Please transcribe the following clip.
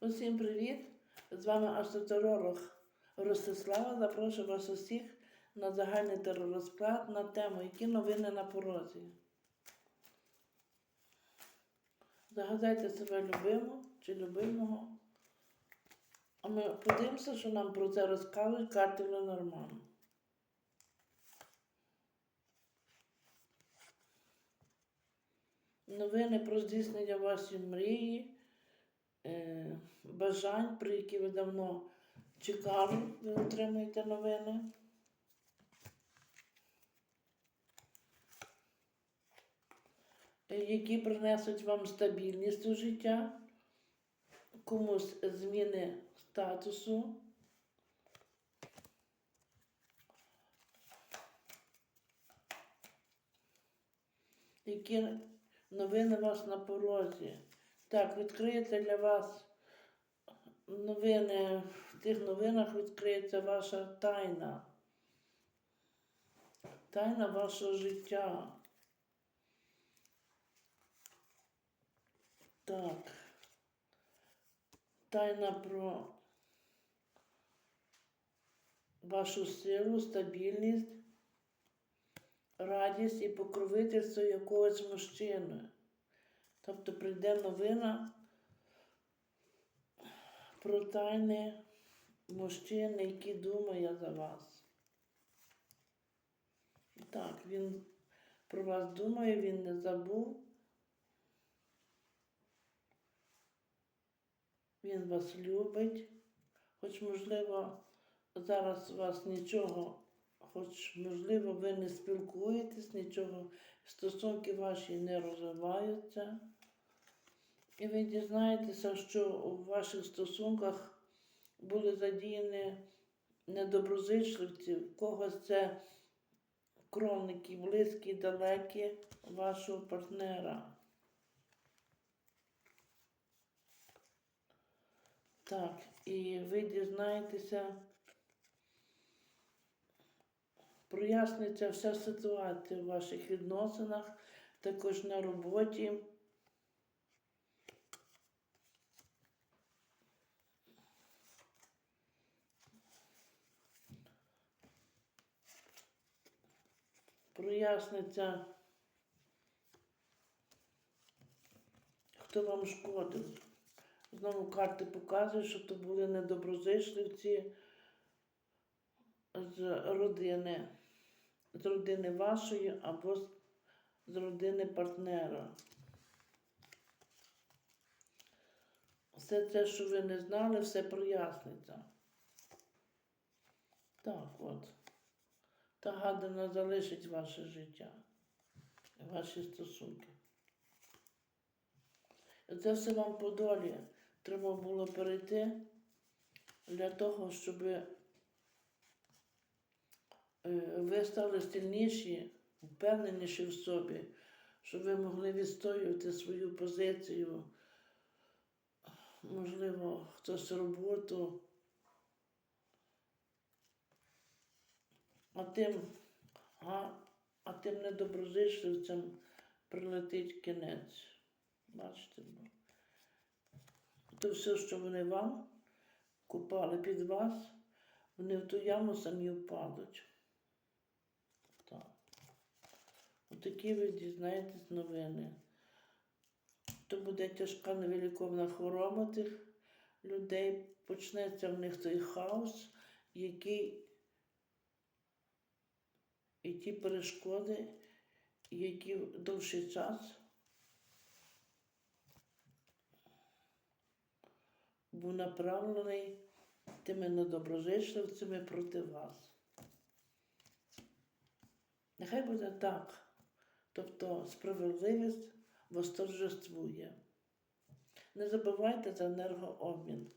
Усім привіт! З вами астротеролог Ростислава. Запрошую вас усіх на загальний теророзклад на тему Які новини на порозі. Загадайте себе любиму чи любимого. А ми подивимося, що нам про це розкажуть карти Ленорману. Новини про здійснення вашої мрії, бажань, про які ви давно чекали, ви отримуєте новини. Е, Які принесуть вам стабільність у життя, комусь зміни статусу. Які новини у вас на порозі? Так, відкриється для вас новини. В тих новинах відкриється ваша тайна. Тайна вашого життя. Так. Тайна про вашу силу, стабільність, радість і покровительство якогось мужчини. Тобто прийде новина про тайни мужчини, який думає за вас. Так, він про вас думає, він не забув. Він вас любить, хоч, можливо, зараз у вас нічого, хоч, можливо, ви не спілкуєтесь, нічого, стосунки ваші не розвиваються. І ви дізнаєтеся, що у ваших стосунках були задіяні недоброзичливці, в когось це кровники, близькі, далекі вашого партнера. Так, і ви дізнаєтеся, проясниться вся ситуація в ваших відносинах, також на роботі. Проясниться, хто вам шкодив. Знову карти показують, що то були недоброзичливці з родини, з родини вашої або з- родини партнера. Все це, що ви не знали, все проясниться. Так, от. Та гадана залишить ваше життя, ваші стосунки. Це все вам по долі треба було перейти для того, щоб е, ви стали сильніші, впевненіші в собі, щоб ви могли відстоювати свою позицію, можливо, хтось роботу. А тим, а, а тим недоброзичливцям прилетить кінець. Бачите? ну. То все, що вони вам купали під вас, вони в ту яму самі впадуть. Так. Отакі ви дізнаєтесь новини. То буде тяжка невиліковна хвороба тих людей, почнеться в них той хаос, який і ті перешкоди, які довший час був направлений тими недоброжичливцями проти вас. Нехай буде так. Тобто справедливість восторжествує. Не забувайте за енергообмін.